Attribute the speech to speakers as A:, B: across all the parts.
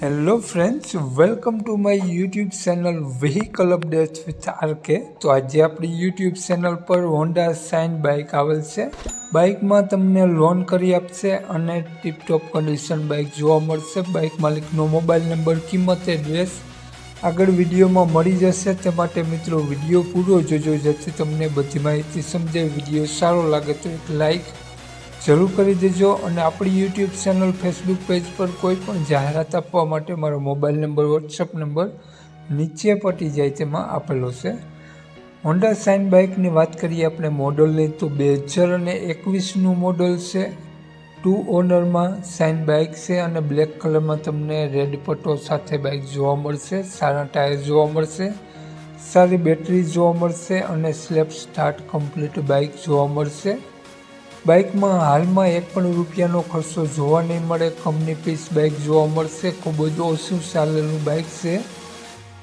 A: Hello friends welcome to my YouTube channel vehicle updates with R K તો આજે આપણી YouTube channel પર Honda Shine bike આવેલ છે. બાઇકમાં તમને લોન કરી આપશે અને ટીપટોપ કન્ડિશન બાઇક જોવા મળશે. બાઇક માલિકનો મોબાઈલ નંબર કિંમત એડ્રેસ આગળ વિડીયોમાં મળી જશે. તે માટે મિત્રો, વીડિયો પૂરો જોજો. જેથી તમને બધી માહિતી સમજાય, વીડિયો સારો લાગે તો એક લાઈક જરૂર કરી દેજો અને આપણી યુટ્યુબ ચેનલ ફેસબુક પેજ પર કોઈ પણ જાહેરાત આપવા માટે મારો મોબાઈલ નંબર વોટ્સઅપ નંબર નીચે પટી જાય તેમાં આપેલો છે. હોન્ડા સાઇન બાઇકની વાત કરીએ આપણે મોડલની, તો બે હજાર અને એકવીસનું મોડલ છે. ટુ ઓનરમાં સાઇન બાઇક છે અને બ્લેક કલરમાં તમને રેડ પટ્ટો સાથે બાઇક જોવા મળશે, સારા ટાયર જોવા મળશે, સારી બેટરી જોવા મળશે અને સ્લેપ સ્ટાર્ટ કમ્પ્લીટ બાઇક જોવા મળશે. બાઇકમાં હાલમાં એક પણ રૂપિયાનો ખર્ચો જોવા નહીં મળે. કંપની પીસ બાઇક જોવા મળશે. ખૂબ જ ઓછું ચાલેલું બાઇક છે.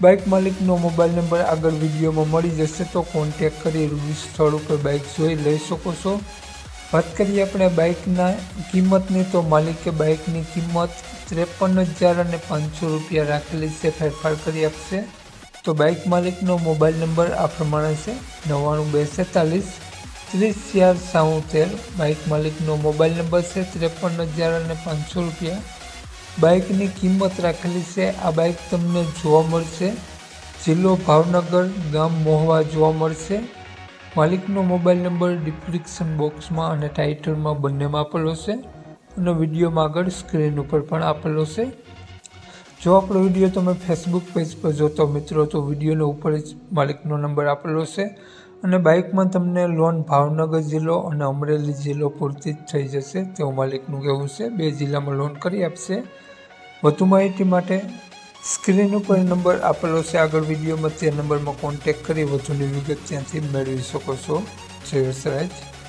A: બાઇક માલિકનો મોબાઈલ નંબર આગળ વિડીયોમાં મળી જશે, તો કોન્ટેક કરી રૂબી સ્થળ ઉપર બાઇક જોઈ લઈ શકો છો. વાત કરીએ આપણે બાઇકના કિંમતની, તો માલિકે બાઇકની કિંમત ત્રેપન હજાર અને પાંચસો રૂપિયા રાખેલી છે, ફેરફાર કરી આપશે. તો બાઇક માલિકનો મોબાઈલ નંબર આ પ્રમાણે છે, નવ્વાણું બે છેતાલીસ ત્રીસ ચાર સાઉતેર. બાઇક માલિકનો મોબાઈલ નંબર છે ત્રેપન હજાર અને પાંચસો રૂપિયા. બાઇકની કિંમત રાખેલી છે. આ બાઇક તમને જોવા મળશે. જિલ્લો ભાવનગર, ગામ મોહવા જોવા મળશે. માલિકનો મોબાઈલ નંબર ડિસ્ક્રિપ્શન બોક્સમાં અને ટાઇટલમાં બંનેમાં આપેલો છે. અને વિડીયોમાં આગળ સ્ક્રીન ઉપર પણ આપેલો છે. જો આપણો વીડિયો તમે ફેસબુક પેજ પર જોતો મિત્રો, તો વિડીયોનો ઉપર જ માલિકનો નંબર આપેલો છે. અને બાઇકમાં તમને લોન ભાવનગર જિલ્લો અને અમરેલી જિલ્લો પૂરતી જ થઈ જશે, તેવું માલિકનું કહેવું છે. બે જિલ્લામાં લોન કરી આપશે. વધુ માહિતી માટે સ્ક્રીન ઉપર નંબર આપેલો છે. આગળ વિડીયોમાં તે નંબરમાં કોન્ટેક કરી વધુની વિગત ત્યાંથી મેળવી શકો છો. જય